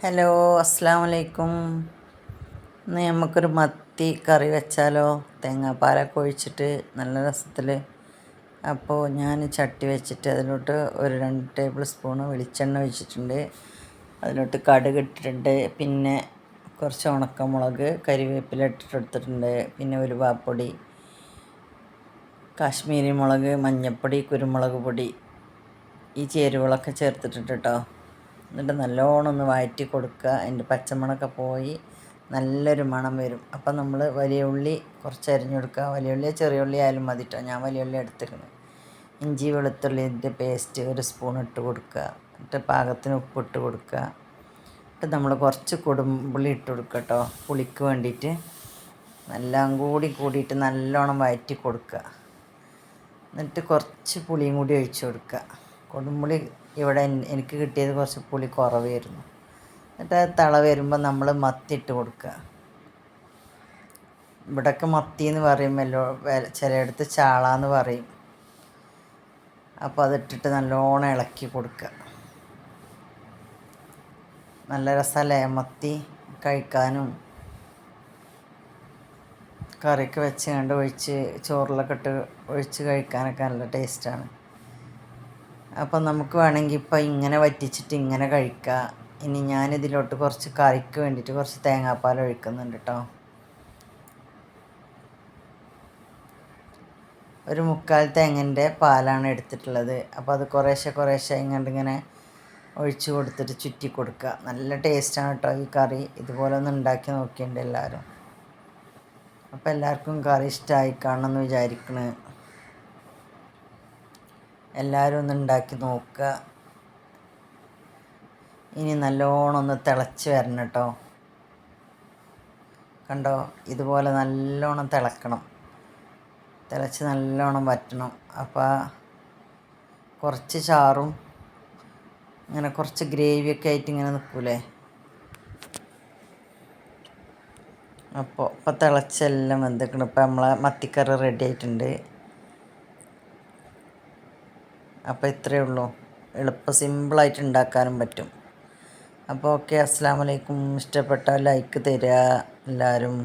Hello അസ്സാം വലൈക്കും ഇന്ന് നമുക്കൊരു മത്തി കറി വെച്ചാലോ? തേങ്ങാപ്പാലൊക്കെ ഒഴിച്ചിട്ട് നല്ല രസത്തിൽ അപ്പോൾ ഞാൻ ചട്ടി വെച്ചിട്ട് അതിലോട്ട് ഒരു രണ്ട് ടേബിൾ സ്പൂൺ വെളിച്ചെണ്ണ ഒഴിച്ചിട്ടുണ്ട്. അതിലോട്ട് കടുക് ഇട്ടിട്ടുണ്ട്. പിന്നെ കുറച്ച് ഉണക്കമുളക് കരിവേപ്പില ഇട്ടിട്ടെടുത്തിട്ടുണ്ട് പിന്നെ ഒരു വാപ്പൊടി കാശ്മീരി മുളക് മഞ്ഞൾപ്പൊടി കുരുമുളക് പൊടി ഈ ചേരുവകളൊക്കെ ചേർത്തിട്ടുണ്ട് കേട്ടോ എന്നിട്ട് നല്ലോണം ഒന്ന് വഴറ്റി കൊടുക്കുക. അതിന്റെ പച്ചമണമൊക്കെ പോയി നല്ലൊരു മണം വരും. അപ്പം നമ്മൾ വലിയ ഉള്ളി കുറച്ച് അരിഞ്ഞെടുക്കുക വലിയ ഉള്ളിയോ ചെറിയ ഉള്ളി ആയാലും മതി കേട്ടോ ഞാൻ വലിയ ഉള്ളി എടുത്തിരുന്നു ഇഞ്ചി വെളുത്തുള്ളിന്റെ പേസ്റ്റ് ഒരു സ്പൂൺ ഇട്ട് കൊടുക്കുക. എന്നിട്ട് പാകത്തിന് ഉപ്പിട്ട് കൊടുക്കുക. എന്നിട്ട് നമ്മൾ കുറച്ച് കുടുംബുള്ളി ഇട്ട് കൊടുക്കുക കേട്ടോ പുളിക്ക് വേണ്ടിയിട്ട് എല്ലാം കൂടി കൂടിയിട്ട് നല്ലോണം വഴറ്റി കൊടുക്കുക. എന്നിട്ട് കുറച്ച് പുളിയും കൂടി ഒഴിച്ചു കൊടുക്കുക. കൊടുമ്പുളി ഇവിടെ എനിക്ക് കിട്ടിയത് കുറച്ച് പുളി കുറവായിരുന്നു. എന്നിട്ട് തള വരുമ്പോൾ നമ്മൾ മത്തിയിട്ട് കൊടുക്കുക. ഇവിടെയൊക്കെ മത്തി എന്ന് പറയുമല്ലോ ചിലയിടത്ത് ചാള എന്ന് പറയും. അപ്പോൾ അതിട്ടിട്ട് നല്ലോണം ഇളക്കി കൊടുക്കുക. നല്ല രസമല്ലേ മത്തി കഴിക്കാനും? കറിയൊക്കെ വെച്ച് കണ്ട് ഒഴിച്ച് ചോറിലൊക്കെ ഇട്ട് ഒഴിച്ച് കഴിക്കാനൊക്കെ നല്ല ടേസ്റ്റാണ് അപ്പം നമുക്ക് വേണമെങ്കിൽ ഇപ്പം ഇങ്ങനെ വറ്റിച്ചിട്ട് ഇങ്ങനെ കഴിക്കുക ഇനി ഞാനിതിലോട്ട് കുറച്ച് കറിക്ക് വേണ്ടിയിട്ട് കുറച്ച് തേങ്ങാപ്പാൽ ഒഴിക്കുന്നുണ്ട് കേട്ടോ ഒരു മുക്കാൽ തേങ്ങന്റെ പാലാണ് എടുത്തിട്ടുള്ളത്. അപ്പോൾ അത് കുറേശ്ശെ കുറേശ്ശെ ഇങ്ങോട്ട് ഇങ്ങനെ ഒഴിച്ചു കൊടുത്തിട്ട് ചുറ്റി കൊടുക്കുക നല്ല ടേസ്റ്റാണ് കേട്ടോ ഈ കറി. ഇതുപോലെ ഒന്ന് ഉണ്ടാക്കി നോക്കിയിട്ടുണ്ട് എല്ലാവരും അപ്പോൾ എല്ലാവർക്കും കറി ഇഷ്ടമായി കാണണമെന്ന് വിചാരിക്കണേ. എല്ലാവരും ഒന്ന് ഉണ്ടാക്കി നോക്കുക ഇനി നല്ലോണം ഒന്ന് തിളച്ച് വരണം കേട്ടോ. കണ്ടോ? ഇതുപോലെ നല്ലോണം തിളക്കണം. തിളച്ച് നല്ലോണം വറ്റണം. അപ്പോൾ കുറച്ച് ചാറും ഇങ്ങനെ കുറച്ച് ഗ്രേവിയൊക്കെ ആയിട്ട് ഇങ്ങനെ നിൽക്കൂലേ അപ്പോൾ ഇപ്പോൾ തിളച്ചെല്ലാം വെന്തിക്കണം. ഇപ്പോൾ നമ്മളെ മത്തിക്കറി റെഡി ആയിട്ടുണ്ട്. അപ്പോൾ ഇത്രയേ ഉള്ളൂ. എളുപ്പം സിമ്പിളായിട്ട് ഉണ്ടാക്കാനും പറ്റും. അപ്പോൾ ഓക്കെ അസ്സാം വലൈക്കും ഇഷ്ടപ്പെട്ടാൽ ലൈക്ക് തരിക. എല്ലാവരും